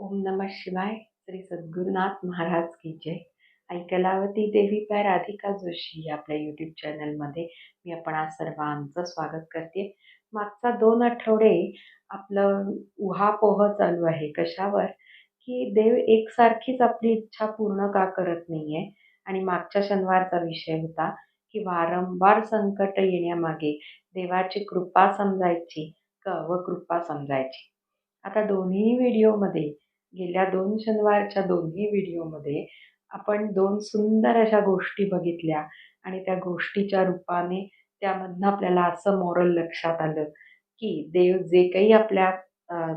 ओम नमः शिवाय. श्री सद्गुरुनाथ महाराज की जय. आई कलावती देवी पाय राधिका जोशी या आपल्या यूट्यूब चॅनलमध्ये मी आपण आज सर्वांचं स्वागत करते. मागचा दोन आठवडे आपलं उहापोह चालू आहे. कशावर? की देव एकसारखीच आपली इच्छा पूर्ण का करत नाही आहे आणि मागच्या शनिवारचा विषय होता की वारंवार संकट येण्यामागे देवाची कृपा समजायची क व कृपा समजायची? आता दोन्ही व्हिडिओमध्ये गेल्या दोन शनिवारच्या दोन्ही व्हिडिओमध्ये आपण दोन सुंदर अशा गोष्टी बघितल्या आणि त्या गोष्टीच्या रूपाने त्यामधनं आपल्याला असं मॉरल लक्षात आलं की देव जे काही आपल्या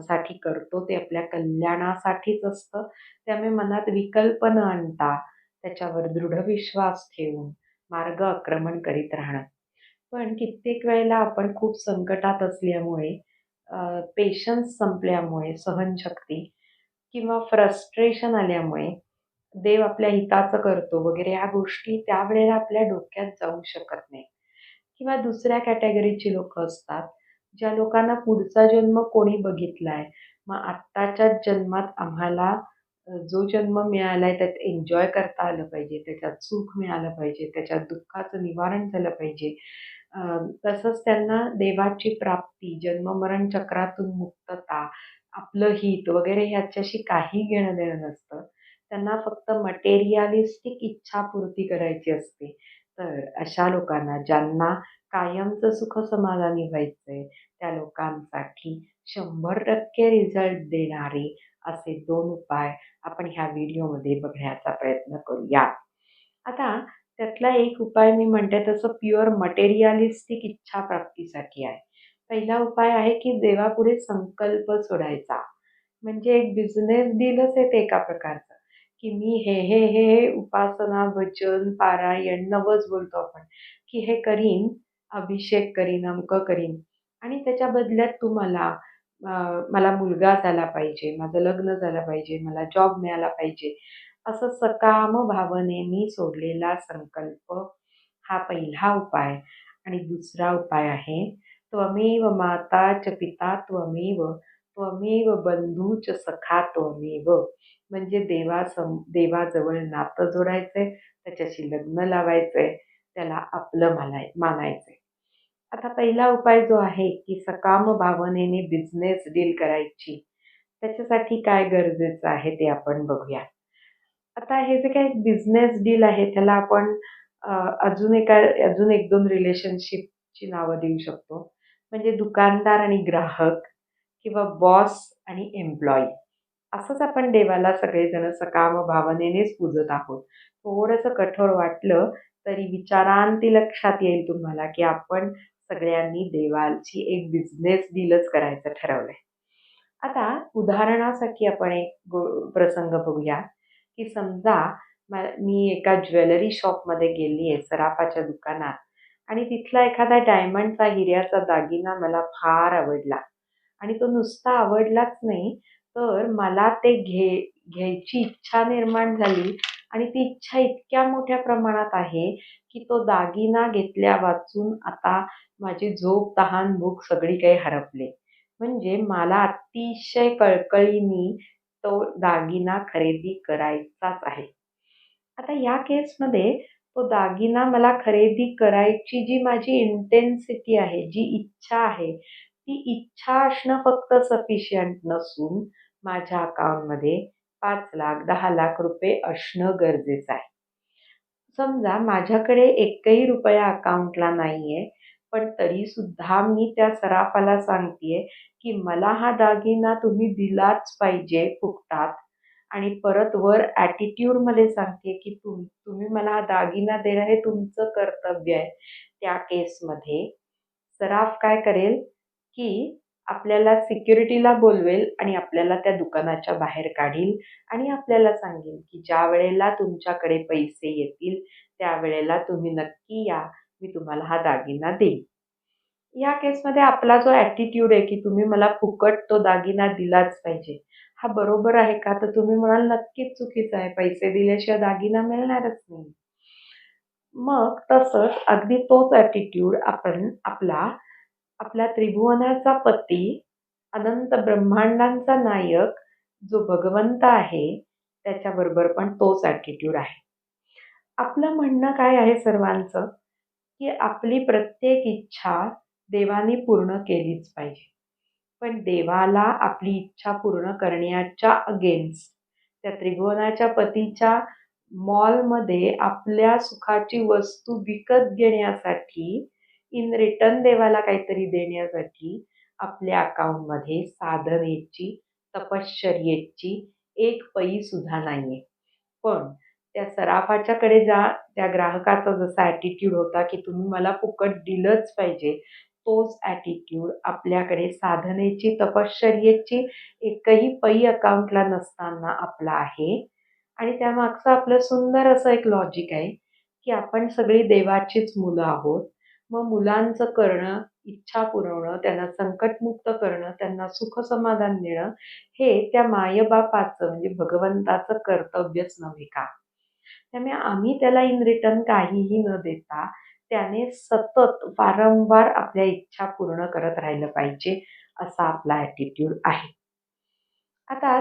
साठी करतो ते आपल्या कल्याणासाठीच असतं. त्यामुळे मनात विकल्प न आणता त्याच्यावर दृढ विश्वास ठेवून मार्ग आक्रमण करीत राहणं. पण कित्येक वेळेला आपण खूप संकटात असल्यामुळे पेशन्स संपल्यामुळे सहनशक्ती किंवा फ्रस्ट्रेशन आल्यामुळे देव आपल्या हिताचं करतो वगैरे ह्या गोष्टी त्यावेळेला आपल्या डोक्यात जाऊ शकत नाही. किंवा दुसऱ्या कॅटेगरीची लोक असतात ज्या लोकांना पुढचा जन्म कोणी बघितलाय मग आत्ताच्या जन्मात आम्हाला जो जन्म मिळाला आहे त्यात एन्जॉय करता आलं पाहिजे त्याच्यात सुख मिळालं पाहिजे त्याच्यात दुःखाचं निवारण झालं पाहिजे. तसंच त्यांना देवाची प्राप्ती जन्ममरण चक्रातून मुक्तता आपलं हित वगैरे ह्याच्याशी काही घेणं देणं नसतं. त्यांना फक्त मटेरियालिस्टिक इच्छापूर्ती करायची असते. तर अशा लोकांना ज्यांना कायमचं सुख समाधानी आहे त्या लोकांसाठी शंभर टक्के रिझल्ट देणारे असे दोन उपाय आपण ह्या व्हिडिओमध्ये बघण्याचा प्रयत्न करूया. आता त्यातला एक उपाय मी म्हणते तसं प्युअर मटेरियालिस्टिक इच्छा प्राप्तीसाठी आहे. पहिला उपाय आहे की देवापुढे संकल्प सोडायचा. म्हणजे एक बिझनेस डीलच येते एका प्रकारचं. की मी हे हे हे हे उपासना वचन पारायण नवच बोलतो आपण. की हे करीन अभिषेक करीन अमकं करीन. आणि त्याच्या बदल्यात तुम्हाला मला मुलगा झाला पाहिजे माझं लग्न झालं पाहिजे मला जॉब मिळाला पाहिजे. असं सकाम भावनेनी सोडलेला संकल्प हा पहिला उपाय. आणि दुसरा उपाय आहे त्वमेव माता च पिता त्वमेव त्वमेव च सखा त्वमेव. म्हणजे देवा सम देवाजवळ नातं जोडायचंय त्याच्याशी लग्न लावायचंय त्याला आपलं मानाय मानायचंय. आता पहिला उपाय जो आहे की सकाम भावनेने बिझनेस डील करायची. त्याच्यासाठी काय गरजेचं आहे ते आपण बघूया. आता हे जे काही बिझनेस डील आहे त्याला आपण अजून एका अजून एक दोन रिलेशनशिपची नावं देऊ शकतो. म्हणजे दुकानदार आणि ग्राहक किंवा बॉस आणि एम्प्लॉई असंच आपण देवाला सगळेजण सकाम भावनेनेच पूजत आहोत. थोडंसं कठोर वाटलं तरी विचारांती लक्षात येईल तुम्हाला की आपण सगळ्यांनी देवाची एक बिझनेस डीलच करायचं ठरवलंय. आता उदाहरणासाठी आपण एक गो प्रसंग बघूया की समजा मी एका ज्वेलरी शॉपमध्ये गेली आहे सराफाच्या दुकानात. आणि तिथला एखादा डायमंडचा हिऱ्याचा दागिना मला फार आवडला. आणि तो नुसता आवडलाच नाही तर मला ते घे घ्यायची इच्छा निर्माण झाली. आणि ती इच्छा इतक्या मोठ्या प्रमाणात आहे की तो दागिना घेतल्या वाचून आता माझी झोप तहान भूक सगळी काही हरपले. म्हणजे मला अतिशय कळकळीने तो दागिना खरेदी करायचाच आहे. आता या केसमध्ये तो दागिना मला खरेदी करायची जी माझी इंटेन्सिटी आहे जी इच्छा आहे ती इच्छा असणं फक्त सफिशियंट नसून माझ्या अकाउंटमध्ये पाच लाख दहा लाख रुपये असणं गरजेचं आहे. समजा माझ्याकडे एकही रुपया अकाउंटला नाही आहे पण तरीसुद्धा मी त्या सराफाला सांगते की मला हा दागिना तुम्ही दिलाच पाहिजे फुकटात आणि परत वर ॲटिट्यूडमध्ये सांगते की तुम तुम्ही मला हा दागिना देणं हे तुमचं कर्तव्य आहे. त्या केसमध्ये सराफ काय करेल की आपल्याला सिक्युरिटीला बोलवेल आणि आपल्याला त्या दुकानाच्या बाहेर काढील आणि आपल्याला सांगेल की ज्या वेळेला तुमच्याकडे पैसे येतील त्यावेळेला तुम्ही नक्की या मी तुम्हाला हा दागिना देईन. या केसमध्ये आपला जो ॲटिट्यूड आहे की तुम्ही मला फुकट तो दागिना दिलाच पाहिजे. हा बरोबर आहे का? तर तुम्ही म्हणाल नक्कीच चुकीचं आहे. पैसे दिल्याशिवाय दागिना मिळणारच नाही. मग तसंच अगदी तोच ॲटिट्यूड आपण आपला आपल्या त्रिभुवनाचा पती अनंत ब्रह्मांडांचा नायक जो भगवंत आहे त्याच्याबरोबर पण तोच ॲटिट्यूड आहे. आपलं म्हणणं काय आहे सर्वांचं? की आपली प्रत्येक इच्छा देवाने पूर्ण केलीच पाहिजे. पण देवाला आपली इच्छा पूर्ण करण्याच्या अगेन्स्ट त्या त्रिभुवनाच्या पतीच्या मॉलमध्ये आपल्या सुखाची वस्तू विकत घेण्यासाठी इन रिटर्न देवाला काहीतरी देण्यासाठी आपल्या अकाउंटमध्ये साधनेची तपश्चर्येची एक सुद्धा नाही आहे पण त्या सराफाच्याकडे जा त्या ग्राहकाचा जसा ॲटिट्यूड होता की तुम्ही मला फुकट दिलंच पाहिजे तोच ॲटिट्यूड आपल्याकडे साधनेची तपश्चर्येची एकही पै अकाउंटला नसताना आपला आहे. आणि त्यामागचं आपलं सुंदर असं एक लॉजिक आहे की आपण सगळी देवाचीच मुलं आहोत. मग मुलांचं करणं इच्छा पुरवणं त्यांना संकटमुक्त करणं त्यांना सुख समाधान देणं हे त्या मायबापाचं म्हणजे भगवंताचं कर्तव्यच नव्हे का? त्यामुळे आम्ही त्याला इन रिटर्न काहीही न देता त्याने सतत वारंवार आपल्या इच्छा पूर्ण करत राहिलं पाहिजे असा आपला ॲटिट्यूड आहे. आता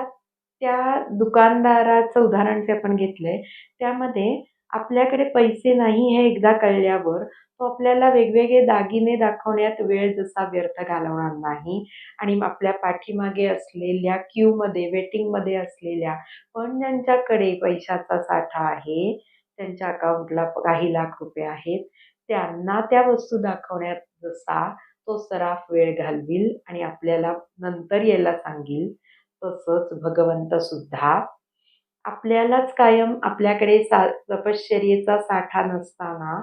त्या दुकानदाराचं उदाहरण जे आपण घेतलं आहे त्यामध्ये आपल्याकडे पैसे नाही हे एकदा कळल्यावर तो आपल्याला वेगवेगळे दागिने दाखवण्यात वेळ जसा व्यर्थ घालवणार नाही आणि आपल्या पाठीमागे असलेल्या क्यूमध्ये वेटिंगमध्ये असलेल्या पण ज्यांच्याकडे पैशाचा साठा आहे त्यांच्या अकाउंटला काही लाख रुपये आहेत त्यांना त्या वस्तू दाखवण्यात जसा तो सराफ वेळ घालविल आणि आपल्याला नंतर यायला सांगेल तसंच भगवंतसुद्धा आपल्यालाच कायम आपल्याकडे सा तपश्चर्येचा साठा नसताना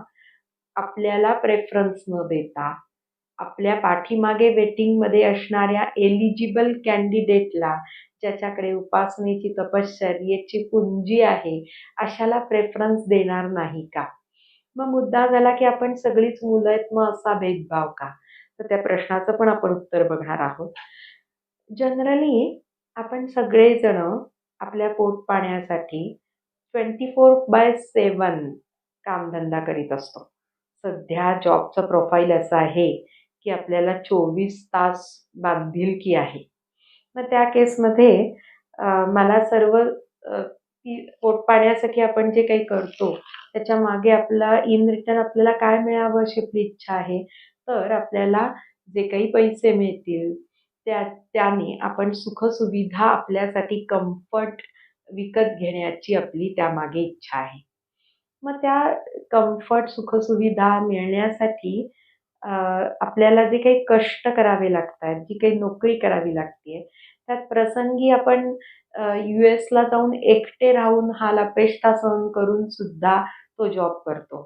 आपल्याला प्रेफरन्स न देता आपल्या पाठीमागे वेटिंगमध्ये असणाऱ्या एलिजिबल कॅन्डिडेटला ज्याच्याकडे उपासनेची तपश्चर्येची पुंजी आहे अशाला प्रेफरन्स देणार नाही का? मग मुद्दा झाला की आपण सगळीच मुलं आहेत मग असा भेदभाव का? तर त्या प्रश्नाचं पण आपण उत्तर बघणार आहोत. जनरली आपण सगळेजण आपल्या पोट पाण्यासाठी ट्वेंटी फोर बाय सेवन कामधंदा करीत असतो. सध्या जॉबचं प्रोफाईल असं आहे की आपल्याला चोवीस तास बांधिलकी आहे. मग त्या केसमध्ये मला सर्व ती पोट पाण्यासाठी आपण जे काही करतो त्याच्यामागे आपला इन रिटर्न आपल्याला काय मिळावं अशी आपली इच्छा आहे तर आपल्याला जे काही पैसे मिळतील त्या त्याने आपण सुखसुविधा आपल्यासाठी कम्फर्ट विकत घेण्याची आपली त्यामागे इच्छा आहे. मग त्या कम्फर्ट सुखसुविधा मिळण्यासाठी आपल्याला जे काही कष्ट करावे लागतात जी काही नोकरी करावी लागते त्यात प्रसंगी आपण यू एसला जाऊन एकटे राहून हा लपेष्टा सहन करून सुद्धा तो जॉब करतो.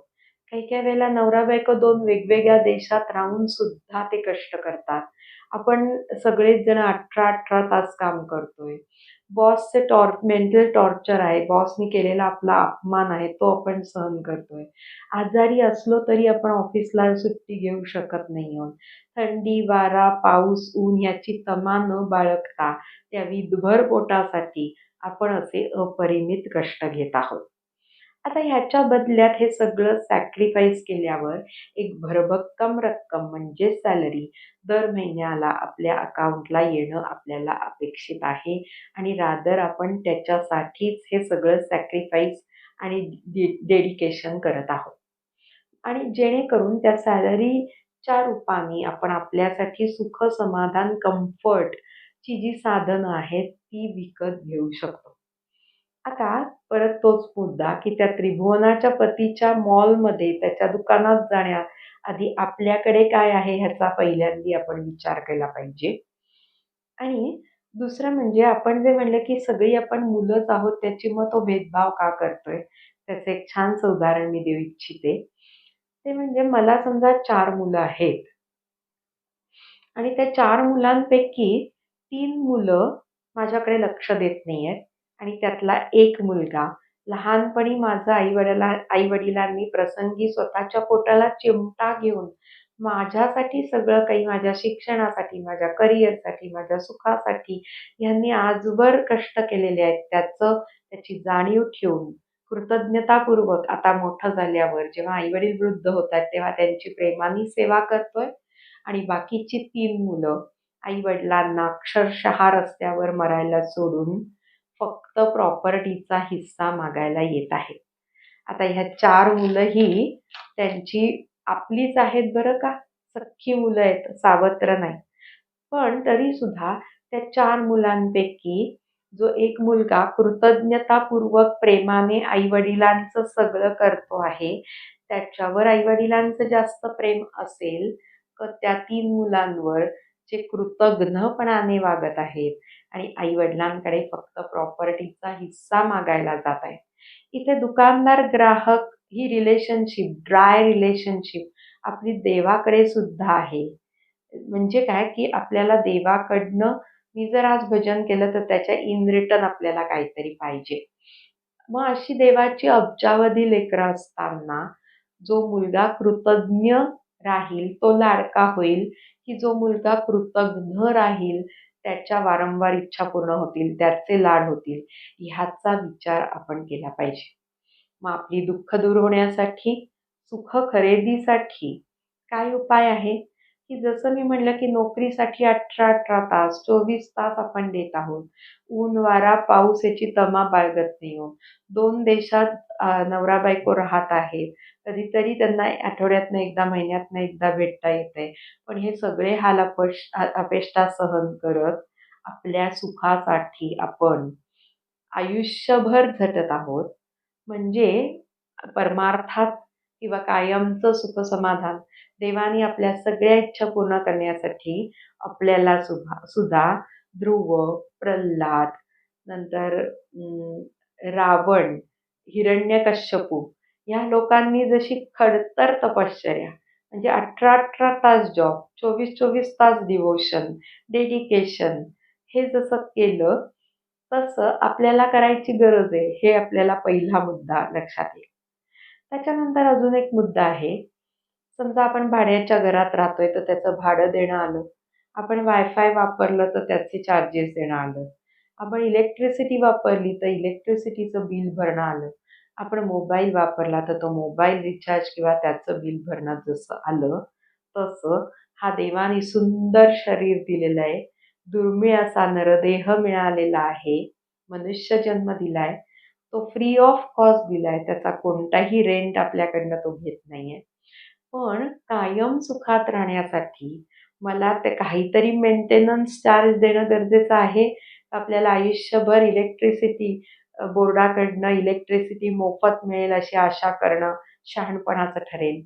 काही काही वेळेला नवरा बायको दोन वेगवेगळ्या देशात राहून सुद्धा ते कष्ट करतात. आपण सगळेच जण अठरा अठरा तास काम करतोय. बॉसचे टॉर मेंटल टॉर्चर आहे. बॉसनी केलेला आपला अपमान आहे तो आपण सहन करतोय. आजारी असलो तरी आपण ऑफिसला सुट्टी घेऊ शकत नाही आहोत. थंडी वारा पाऊस ऊन याची तमा न बाळगता त्या विधभर पोटासाठी आपण असे अपरिमित कष्ट घेत आहोत. आता ह्याच्या बदल्यात हे सगळं सॅक्रिफाईस केल्यावर एक भरभक्कम रक्कम म्हणजे सॅलरी दर महिन्याला आपल्या अकाउंटला येणं आपल्याला अपेक्षित आहे. आणि रादर आपण त्याच्यासाठीच हे सगळं सॅक्रिफाईस आणि डेडिकेशन करत आहोत. आणि जेणेकरून त्या सॅलरीच्या रूपाने आपण आपल्यासाठी सुख समाधान कम्फर्टची जी साधनं आहेत ती विकत घेऊ शकतो. आता परत तोच मुद्दा की त्या त्रिभुवनाच्या पतीच्या मॉलमध्ये त्याच्या दुकानात जाण्या आधी आपल्याकडे काय आहे ह्याचा पहिल्यांदी आपण विचार केला पाहिजे. आणि दुसरं म्हणजे आपण जे म्हणलं की सगळी आपण मुलंच आहोत त्याची मग तो भेदभाव का करतोय? त्याचं एक छानसं उदाहरण मी देऊ इच्छिते. ते म्हणजे मला समजा चार मुलं आहेत. आणि त्या चार मुलांपैकी तीन मुलं माझ्याकडे लक्ष देत नाही आहेत आणि त्यातला एक मुलगा. लहानपणी माझा आईवडिला आईवडिलांनी प्रसंगी स्वतःच्या पोटाला चिमटा घेऊन माझ्यासाठी सगळं काही माझ्या शिक्षणासाठी माझ्या करिअरसाठी माझ्या सुखासाठी यांनी आजवर कष्ट केलेले आहेत. त्याचं त्याची जाणीव ठेवून कृतज्ञतापूर्वक आता मोठं झाल्यावर जेव्हा आईवडील वृद्ध होतात तेव्हा त्यांची प्रेमाने सेवा करतोय. आणि बाकीची तीन मुलं आई वडिलांना अक्षरशः रस्त्यावर मरायला सोडून फक्त प्रॉपर्टीचा हिस्सा मागायला येत आहे आता ह्या चार मुलंही त्यांची आपलीच आहेत बरं का? सख्खी मुलं आहेत सावत्र नाही. पण तरी सुद्धा त्या चार मुलांपैकी जो एक मुलगा कृतज्ञतापूर्वक प्रेमाने आईवडिलांचं सगळं करतो आहे त्याच्यावर आईवडिलांचं जास्त प्रेम असेल तर त्या तीन मुलांवर जे कृतज्ञपणाने वागत आहेत आणि आईवडिलांकडे फक्त प्रॉपर्टीचा हिस्सा मागायला जात आहे इथे दुकानदार ग्राहक ही रिलेशनशिप ड्राय रिलेशनशिप आपली देवाकडे सुद्धा आहे. म्हणजे काय की आपल्याला देवाकडनं मी जर आज भजन केलं तर त्याच्या इन रिटर्न आपल्याला काहीतरी पाहिजे. मग अशी देवाची अब्जावधी लेकरं असताना जो मुलगा कृतज्ञ राहील तो लाडका होईल की जो मुलगा कृतज्ञ राहील त्याच्या वारंवार इच्छा पूर्ण होतील त्याचे लाड होतील ह्याचा विचार आपण केला पाहिजे. मग आपली दुःख दूर होण्यासाठी सुख खरेदीसाठी काय उपाय आहे? की जसं मी म्हटलं की नोकरीसाठी अठरा अठरा तास चोवीस तास आपण देत आहोत. ऊन वारा पाऊस याची तमा बाळगत नाही हो. दोन देशात नवरा बायको राहत आहेत. कधीतरी त्यांना आठवड्यातनं एकदा महिन्यातनं एकदा भेटता येते पण हे सगळे हाल अपश अपेष्टा सहन करत आपल्या सुखासाठी आपण आयुष्यभर झटत आहोत. म्हणजे परमार्थात किंवा कायमचं सुखसमाधान देवाने आपल्या सगळ्या इच्छा पूर्ण करण्यासाठी आपल्याला सुद्धा सुद्धा ध्रुव प्रल्हाद नंतर रावण हिरण्यकश्यपू या लोकांनी जशी खडतर तपश्चर्या म्हणजे अठरा अठरा तास जॉब चोवीस चोवीस तास डिवोशन डेडिकेशन हे जसं केलं तसं आपल्याला करायची गरज आहे हे आपल्याला पहिला मुद्दा लक्षात येईल. त्याच्यानंतर अजून एक मुद्दा आहे. समजा आपण भाड्याच्या घरात राहतोय तर त्याचं भाडं देणं आलं. आपण वायफाय वापरलं तर त्याचे चार्जेस देणं आलं. आपण इलेक्ट्रिसिटी वापरली तर इलेक्ट्रिसिटीचं बिल भरणं आलं. आपण मोबाईल वापरला तर तो मोबाईल रिचार्ज किंवा त्याचं बिल भरणं जसं आलं तसं हा देवाने सुंदर शरीर दिलेलं आहे. दुर्मिळ असा नरदेह मिळालेला आहे. मनुष्य जन्म दिलाय. तो फ्री ऑफ कॉस्ट दिलाय. त्याचा कोणताही रेंट आपल्याकडनं तो घेत नाहीये. पण कायम सुखात राहण्यासाठी मला ते काहीतरी मेंटेनन्स चार्ज देणं गरजेचं आहे. आपल्याला आयुष्यभर इलेक्ट्रिसिटी बोर्डाकडनं इलेक्ट्रिसिटी मोफत मिळेल अशी आशा करणं शहाणपणाचं ठरेल.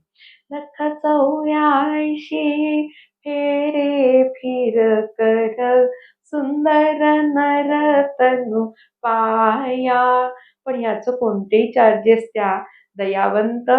लख चौऱ्याऐंशी फेरे फिर कर. सुंदर नरतनु पाया पण याचं कोणतेही चार्जेस त्या दयावंत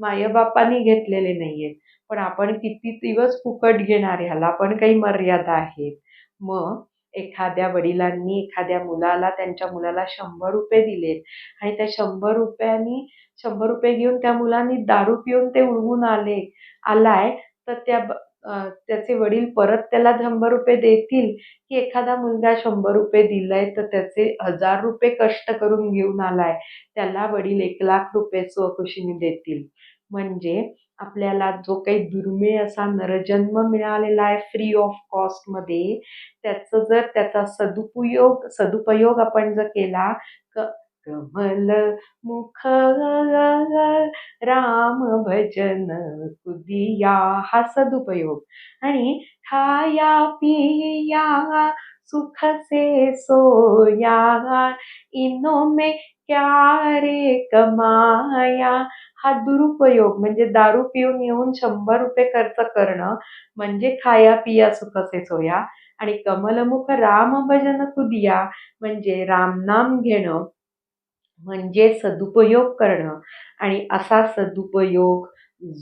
मायबापांनी घेतलेले नाहीयेत. पण आपण किती दिवस फुकट घेणार ह्याला पण काही मर्यादा आहेत. मग एखाद्या वडिलांनी एखाद्या मुलाला त्यांच्या मुलाला शंभर रुपये दिलेत आणि त्या शंभर रुपयांनी शंभर रुपये घेऊन त्या मुलांनी दारू पिऊन ते उडवून आले आलाय तर त्या त्याचे वडील परत त्याला शंभर रुपये देतील की एखादा मुलगा शंभर रुपये दिलाय तर त्याचे हजार रुपये कष्ट करून घेऊन आलाय. त्याला वडील एक लाख रुपये स्वखुशीने देतील. म्हणजे आपल्याला जो काही दुर्मिळ असा नरजन्म मिळालेला आहे फ्री ऑफ कॉस्टमध्ये त्याचं जर त्याचा सदुपयोग सदुपयोग आपण जर केला कमल मुख राम भजन कुदिया हा सदुपयोग. आणि खाया पिया सुख से सोया इनो में क्या रे कमाया. हा दुरुपयोग म्हणजे दारू पिऊन येऊन शंभर रुपये खर्च करणं म्हणजे खाया पिया सुखसे सोया. आणि कमलमुख राम भजन कुदिया म्हणजे रामनाम घेणं म्हणजे सदुपयोग करणं. आणि असा सदुपयोग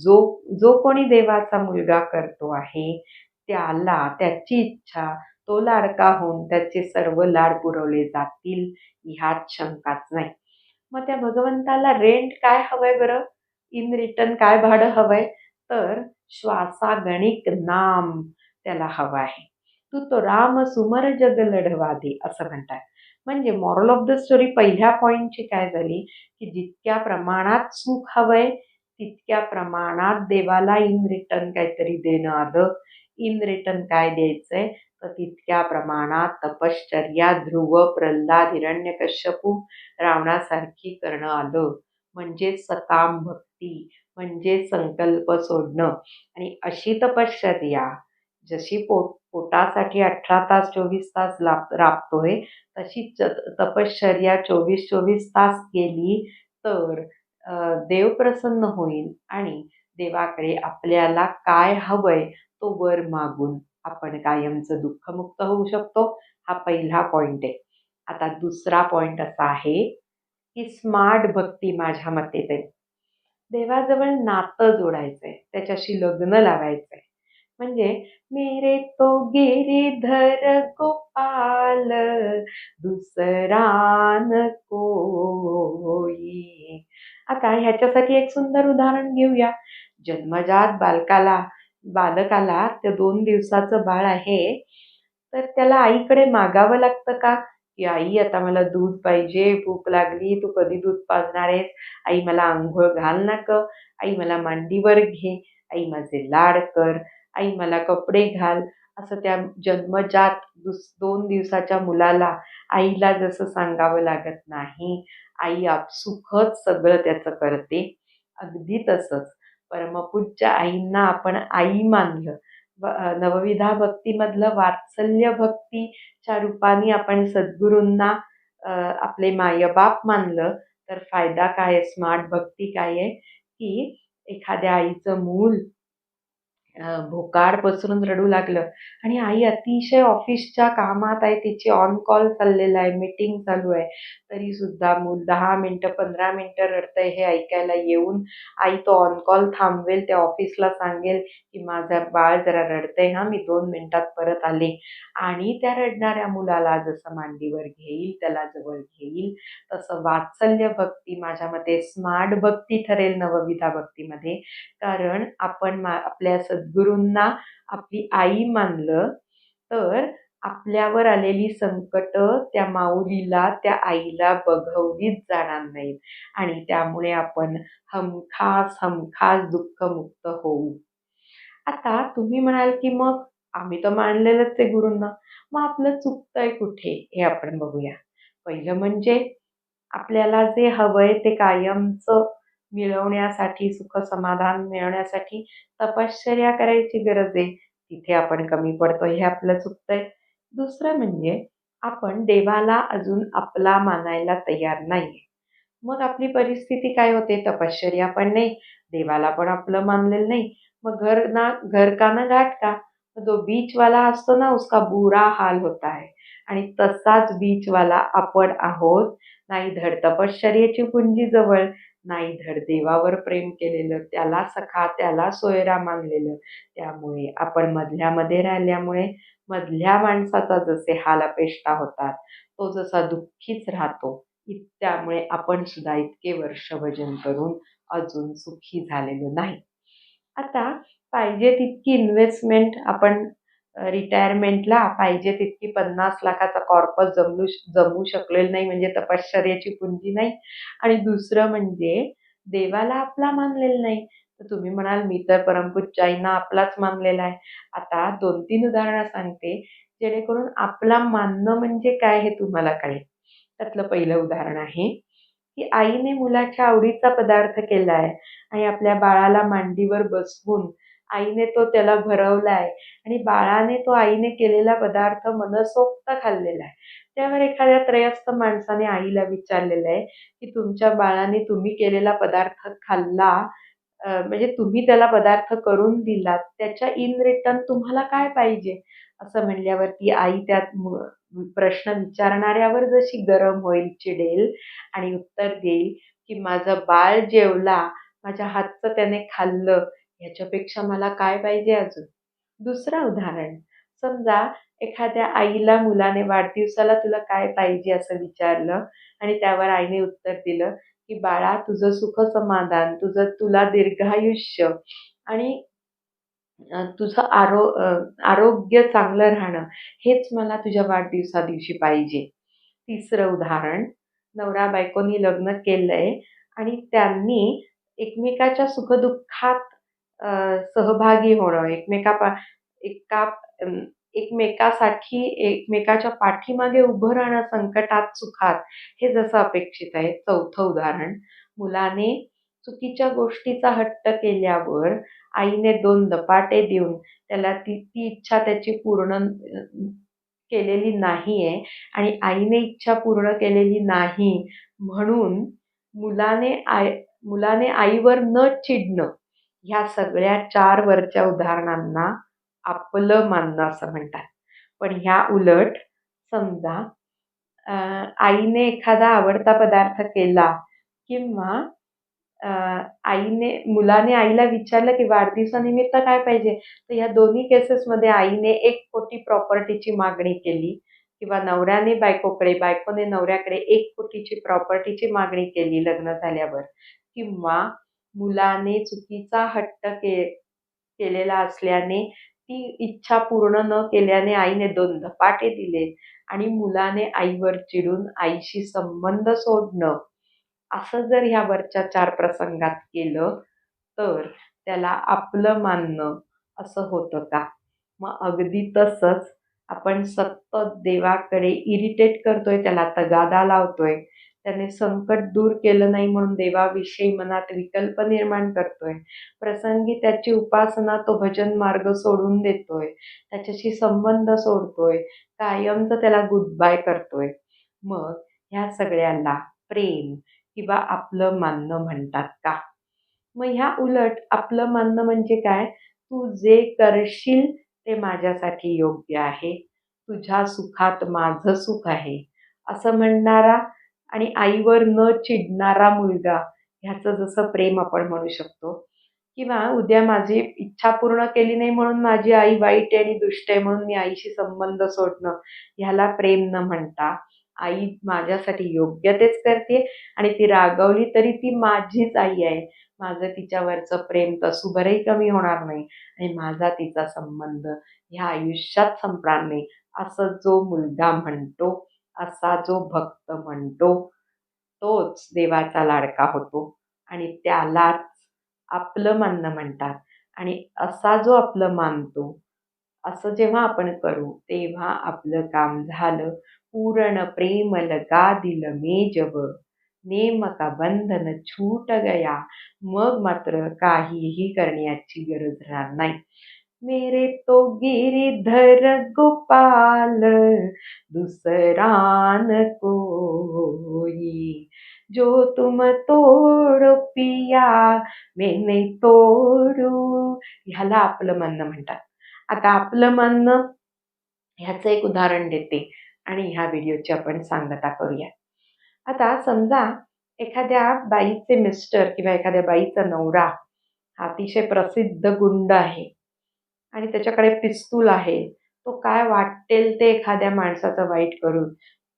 जो जो कोणी देवाचा मुलगा करतो आहे त्याला त्याची इच्छा तो लाडका होऊन त्याचे सर्व लाड पुरवले जातील ह्यात शंकाच नाही. मग त्या भगवंताला रेंट काय हवंय बरं? इन रिटर्न काय भाडं हवंय? तर श्वासागणिक नाम त्याला हवं आहे. तू तो राम सुमर जग लढवा दे असं म्हणतात. म्हणजे मॉरल ऑफ द स्टोरी पहिल्या पॉईंटची काय झाली? की जितक्या प्रमाणात सुख हवंय तितक्या प्रमाणात देवाला इन रिटर्न काहीतरी देणं आलं. इन रिटर्न काय द्यायचंय? तर तितक्या प्रमाणात तपश्चर्या ध्रुव प्रल्हाद हिरण्यकश्यपू रावणासारखी करणं आलं. म्हणजे सकाम भक्ती म्हणजे संकल्प सोडणं. आणि अशी तपश्चर्या जशी पोट पोटासाठी अठरा तास चोवीस तास लाभ राबतोय तशी च तपश्चर्या चोवीस चोवीस तास केली तर देव प्रसन्न होईल आणि देवाकडे आपल्याला काय हवंय तो वर मागून आपण कायमचं दुःखमुक्त होऊ शकतो. हा पहिला पॉईंट आहे. आता दुसरा पॉईंट असा आहे की स्मार्ट भक्ती माझ्या मते ते. देवाजवळ नातं जोडायचं आहे त्याच्याशी लग्न लावायचंय. म्हणजे मेरे तो गिरीधर गोपाल दुसरान कोई. आता ह्याच्यासाठी एक सुंदर उदाहरण घेऊया. जन्मजात बालकाला बालकाला ते दोन दिवसाचं बाळ आहे. तर त्याला आईकडे मागावं लागतं का? की आई आता मला दूध पाहिजे भूक लागली तू कधी दूध पाजणार आहेस? आई मला आंघोळ घाल ना क आई मला मांडीवर घे. आई माझे लाड कर. आई मला कपडे घाल. असं त्या जन्मजात दुस दोन दिवसाच्या मुलाला आईला जसं सांगावं लागत नाही. आई आपसुखच सगळं त्याचं करते. अगदी तसंच. परमपूज्य आईंना आपण आई मानलं. नवविधा भक्तीमधलं वात्सल्य भक्तीच्या रूपाने आपण सद्गुरूंना आपले मायबाप मानलं तर फायदा काय आहे? स्मार्ट भक्ती काय आहे? की एखाद्या आईचं मूल भोकाड पसरून रडू लागलं. आणि आई अतिशय ऑफिसच्या कामात आहे तिची ऑन कॉल चाललेला आहे मीटिंग चालू आहे. तरी सुद्धा मूल दहा मिनटं पंधरा मिनटं रडतंय हे ऐकायला येऊन आई तो ऑन कॉल थांबवेल त्या ऑफिसला सांगेल की माझा बाळ जरा रडतंय हा मी दोन मिनटात परत आले. आणि त्या रडणाऱ्या मुलाला जसं मांडीवर घेईल त्याला जवळ घेईल तसं वात्सल्य भक्ती माझ्या मते स्मार्ट भक्ती ठरेल नवविधा भक्तीमध्ये. कारण आपण मा आपल्या सद्गुरूंना आपली आई मानलं तर आपल्यावर आलेली संकट त्या माऊलीला त्या आईला बघवलीच जाणार नाहीत. आणि त्यामुळे आपण हमखास हमखास दुःखमुक्त होऊ. आता तुम्ही म्हणाल की मग आम्ही तर मानलेलंच आहे गुरूंना. मग आपलं चुकतंय कुठे? हे आपण बघूया. पहिलं म्हणजे आपल्याला जे हवंय ते कायमचं मिळवण्यासाठी सुख समाधान मिळवण्यासाठी तपश्चर्या करायची गरज आहे. तिथे आपण कमी पडतो हे आपलं चुकतंय दुसरं म्हणजे आपण देवाला अजून आपला मानायला तयार नाही मग आपली परिस्थिती काय होते? तपश्चर्या पण नाही. देवाला पण आपलं मानलेलं नाही. मग घर ना घर का ना घाट का? जो बीचवाला असतो ना उसका बुरा हाल होता है. आणि तसाच बीचवाला आपण आहोत. नाही धड तपश्चर्याची पुंजी जवळ. नाही धड देवावर प्रेम केलेलं त्याला सखा त्याला सोयरा मानलेलं. त्यामुळे आपण मधल्यामध्ये राहिल्यामुळे मधल्या माणसाचा जसे हाल अपेष्टा होतात तो जसा दुःखीच राहतो त्यामुळे आपण सुद्धा इतके वर्ष भजन करून अजून सुखी झालेलो नाही. आता पाहिजे तितकी इन्व्हेस्टमेंट आपण रिटायरमेंटला पाहिजे तितकी पन्नास लाखाचा कॉर्पस जमू जमू शकलेलं नाही म्हणजे तपश्चर्याची पुंजी नाही. आणि दुसरं म्हणजे देवाला आपला मानलेलं नाही. तर तुम्ही म्हणाल मी तर परमपूज्याईंना आपलाच मानलेला आहे. आता दोन तीन उदाहरणं सांगते जेणेकरून आपला मानणं म्हणजे काय हे तुम्हाला कळेल. त्यातलं पहिलं उदाहरण आहे की आईने मुलाच्या आवडीचा पदार्थ केला आहे आणि आपल्या बाळाला मांडीवर बसवून आईने तो त्याला भरवला आहे आणि बाळाने तो आईने केलेला पदार्थ मनसोक्त खाल्लेला आहे. त्यावर एखाद्या त्रयस्थ माणसाने आईला विचारलेलं आहे की तुमच्या बाळाने तुम्ही केलेला पदार्थ खाल्ला म्हणजे तुम्ही त्याला पदार्थ करून दिलात त्याच्या इन रिटर्न तुम्हाला काय पाहिजे? असं म्हणल्यावरती आई त्यात प्रश्न विचारणाऱ्यावर जशी गरम होईल चिडेल आणि उत्तर देईल की माझं बाळ जेवला माझ्या हातचं त्याने खाल्लं ह्याच्यापेक्षा मला काय पाहिजे अजून? दुसरं उदाहरण. समजा एखाद्या आईला मुलाने वाढदिवसाला तुला काय पाहिजे असं विचारलं आणि त्यावर आईने उत्तर दिलं की बाळा तुझं सुख समाधान तुझं तुला दीर्घायुष्य आणि तुझं आरो आरोग्य चांगलं राहणं हेच मला तुझ्या वाढदिवसा दिवशी पाहिजे. तिसरं उदाहरण. नवरा बायकोनी लग्न केलंय आणि त्यांनी एकमेकाच्या सुखदुःखात सहभागी होणं एकमेका एका एकमेकासाठी एकमेकाच्या पाठीमागे उभं राहणं संकटात सुखात हे जसं अपेक्षित आहे चौथं उदाहरण. मुलाने चुकीच्या गोष्टीचा हट्ट केल्यावर आईने दोन दपाटे देऊन त्याला ती ती इच्छा त्याची पूर्ण केलेली नाही आहे आणि आईने इच्छा पूर्ण केलेली नाही म्हणून मुलाने आय मुलाने आईवर न चिडणं ह्या सगळ्या चार वरच्या उदाहरणांना आपलं मानणं असं म्हणतात. पण ह्या उलट समजा आईने एखादा आवडता पदार्थ केला किंवा आईने मुलाने आईला विचारलं की वाढदिवसानिमित्त काय पाहिजे तर या दोन्ही केसेसमध्ये आईने एक कोटी प्रॉपर्टीची मागणी केली किंवा नवऱ्याने बायकोकडे बायकोने नवऱ्याकडे एक कोटीची प्रॉपर्टीची मागणी केली लग्न झाल्यावर किंवा मुलाने चुकीचा हट्ट के केलेला असल्याने ती इच्छा पूर्ण न केल्याने आईने दोन धपाटे दिले आणि मुलाने आईवर चिडून आईशी संबंध सोडणं. असं जर ह्या वरच्या चार प्रसंगात केलं तर त्याला आपलं मानणं असं होतं का मग अगदी तसंच आपण सतत देवाकडे इरिटेट करतोय त्याला तगादा लावतोय. त्याने संकट दूर केलं नाही म्हणून देवाविषयी मनात विकल्प निर्माण करतोय. प्रसंगी त्याची उपासना तो भजन मार्ग सोडून देतोय. त्याच्याशी संबंध सोडतोय. कायमचं त्याला गुड बाय करतोय. मग ह्या सगळ्याला प्रेम किंवा आपलं मानणं म्हणतात का? मग ह्या उलट आपलं मानणं म्हणजे काय? तू जे करशील ते माझ्यासाठी योग्य आहे. तुझ्या सुखात माझं सुख आहे. असं म्हणणारा आणि आईवर न चिडणारा मुलगा ह्याचं जसं प्रेम आपण म्हणू शकतो. किंवा उद्या माझी इच्छा पूर्ण केली नाही म्हणून माझी आई वाईट आहे आणि दुष्ट आहे म्हणून मी आईशी संबंध सोडणं ह्याला प्रेम न म्हणता आई माझ्यासाठी योग्य तेच करते. आणि ती रागवली तरी ती माझीच आई आहे. माझं तिच्यावरचं प्रेम तसूभरही कमी होणार नाही. आणि माझा तिचा संबंध ह्या आयुष्यात संपणार नाही असं जो मुलगा म्हणतो असा जो भक्त म्हणतो तोच देवाचा लाडका होतो. आणि त्यालाच आपलं मानणं म्हणतात. आणि असा जो आपलं मानतो असं जेव्हा आपण करू तेव्हा आपलं काम झालं. पूर्ण प्रेम लगा दिल मे नेमका बंधन छूट गया. मग मात्र काहीही करण्याची गरज राहणार नाही. मेरे तो गिरिधर गोपाल दुसरान कोई। जो तुम तोड पिया मेने तोडू। ह्याला आपलं म्हणणं म्हणतात. आता आपलं म्हणणं ह्याचं एक उदाहरण देते आणि ह्या व्हिडिओची आपण सांगता करूया. आता समजा एखाद्या बाईचे मिस्टर किंवा एखाद्या बाईचा नवरा हा अतिशय प्रसिद्ध गुंड आहे. आणि त्याच्याकडे पिस्तूल आहे. तो काय वाटेल ते एखाद्या माणसाचं वाईट करून.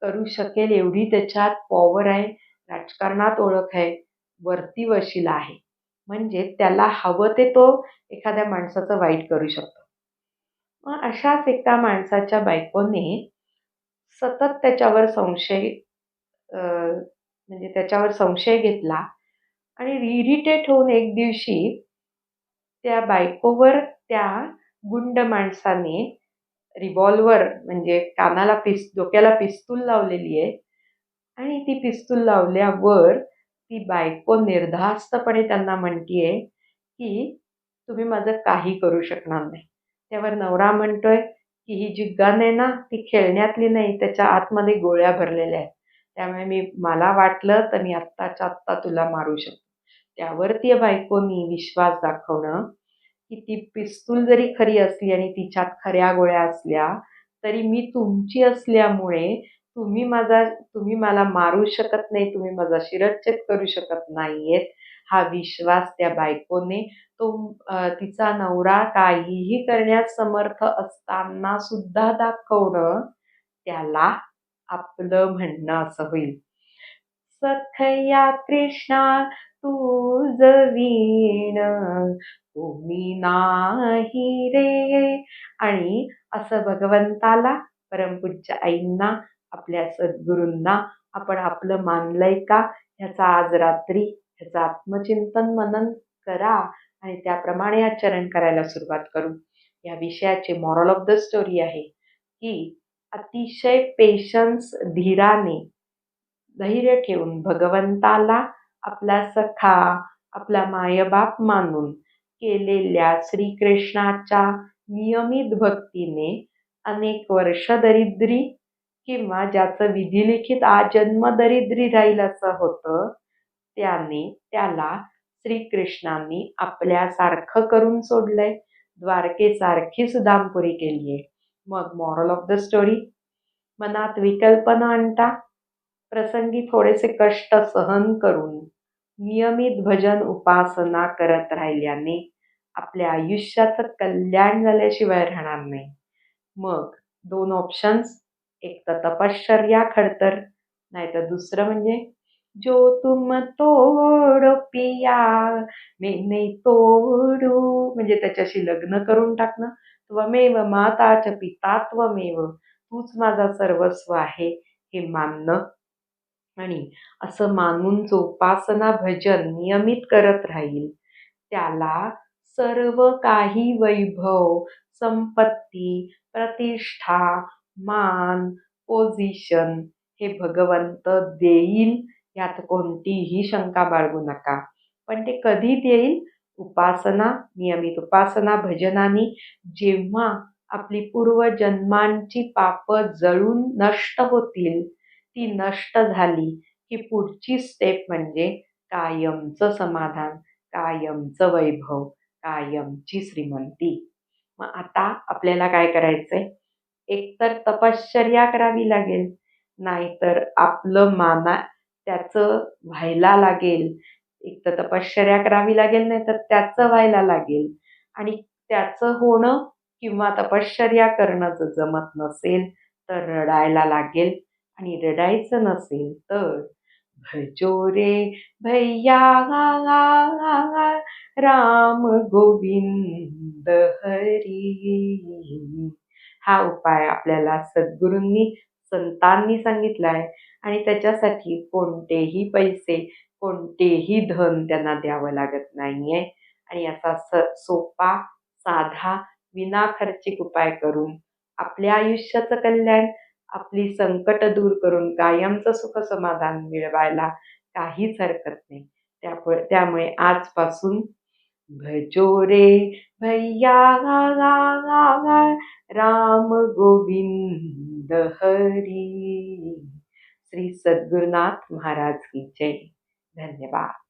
करू शकेल एवढी त्याच्यात पॉवर आहे. राजकारणात ओळख आहे. वरती वशिला आहे. म्हणजे त्याला हवं ते तो एखाद्या माणसाचं वाईट करू शकतो. मग अशाच एका माणसाच्या बायकोने सतत त्याच्यावर संशय म्हणजे त्याच्यावर संशय घेतला आणि इरिटेट होऊन एक दिवशी त्या बायकोवर त्या गुंड माणसाने रिव्हॉल्वर म्हणजे कानाला पिस डोक्याला पिस्तूल लावलेली आहे. आणि ती पिस्तूल लावल्यावर ती बायको निर्धास्तपणे त्यांना म्हणतीये की तुम्ही माझं काही करू शकणार नाही. त्यावर नवरा म्हणतोय की ही जी गन आहे ना ती खेळण्यातली नाही त्याच्या आतमध्ये गोळ्या भरलेल्या आहेत. त्यामुळे मी मला वाटलं तर मी आत्ताच्या आत्ता तुला मारू शकतो. त्यावर ती बायकोनी विश्वास दाखवणं की ती पिस्तूल जरी खरी असली आणि तिच्यात खऱ्या गोळ्या असल्या तरी मी तुमची असल्यामुळे तुम्ही माझा तुम्ही मला मारू शकत नाही तुम्ही माझा शिरच्छेद करू शकत नाहीयेत. हा विश्वास त्या बायकोने तो तिचा नवरा काहीही करण्यास समर्थ असताना सुद्धा दाखवणं त्याला आपलं म्हणणं असं होईल. सखया कृष्णा तू जवीण तुम्ही नाही रे. आणि असं भगवंताला परमपूज्य आईंना आपल्या सद्गुरूंना आपण आपलं मानलंय का? ह्याचा आज रात्री ह्याचं आत्मचिंतन मनन करा. आणि त्याप्रमाणे आचरण करायला सुरुवात करू. या विषयाचे मॉरल ऑफ द स्टोरी आहे की अतिशय पेशन्स धीराने धैर्य ठेवून भगवंताला आपला सखा आपला मायबाप मानून केलेल्या श्रीकृष्णाच्या नियमित भक्तीने अनेक वर्ष दरिद्री किंवा ज्याचं विधिलिखित आजन्म दरिद्री राहील असं होतं त्याने त्याला श्रीकृष्णांनी आपल्यासारखं करून सोडलंय. द्वारकेसारखी सुदामपुरी केली आहे मग मॉरल ऑफ द स्टोरी मनात विकल्पना आणता प्रसंगी थोडेसे कष्ट सहन करून नियमित भजन उपासना करत राहिल्याने आपल्या आयुष्याचं कल्याण झाल्याशिवाय राहणार नाही. मग दोन ऑप्शन्स एक तर तपश्चर्या खडतर नाहीतर दुसरं म्हणजे जो तुम तोड पिया मेने तोडू. म्हणजे त्याच्याशी लग्न करून टाकणं. त्वमेव माताच पिता त्वमेव तूच माझा सर्वस्व आहे हे मानणं. आणि असं मानून जोपासना भजन नियमित करत राहील. त्याला सर्व काही वैभव संपत्ती प्रतिष्ठा मान पोझिशन हे भगवंत देईल यात कोणतीही शंका बाळगू नका. पण ते कधी देईल? उपासना नियमित उपासना भजनानी जेव्हा आपली पूर्वजन्मांची पापं जळून नष्ट होतील ती नष्ट झाली की पुढची स्टेप म्हणजे कायमचं समाधान कायमचं वैभव कायमची श्रीमंती. मग आता आपल्याला काय करायचंय? एकतर तपश्चर्या करावी लागेल. नाहीतर आपलं माना त्याचं व्हायला लागेल. एक तर तपश्चर्या करावी लागेल नाही तर त्याचं व्हायला लागेल. आणि त्याचं होणं किंवा तपश्चर्या करणं जर जमत नसेल तर रडायला लागेल. आणि रडायचं नसेल तर भजो रे भैया राम गोविंद हरी. हा उपाय आपल्याला सद्गुरूंनी संतांनी सांगितला आहे आणि त्याच्यासाठी कोणतेही पैसे कोणतेही धन त्यांना द्यावं लागत नाही आहे आणि असा स सोपा साधा विनाखर्चिक उपाय करून आपल्या आयुष्याचं कल्याण आपली संकट दूर करून कायमचं सुख समाधान मिळवायला काहीच हरकत नाही. त्यामुळे त्यामुळे आजपासून भजो रे भैया राम गोविंद हरी. श्री सद्गुरुनाथ महाराज की जय. धन्यवाद.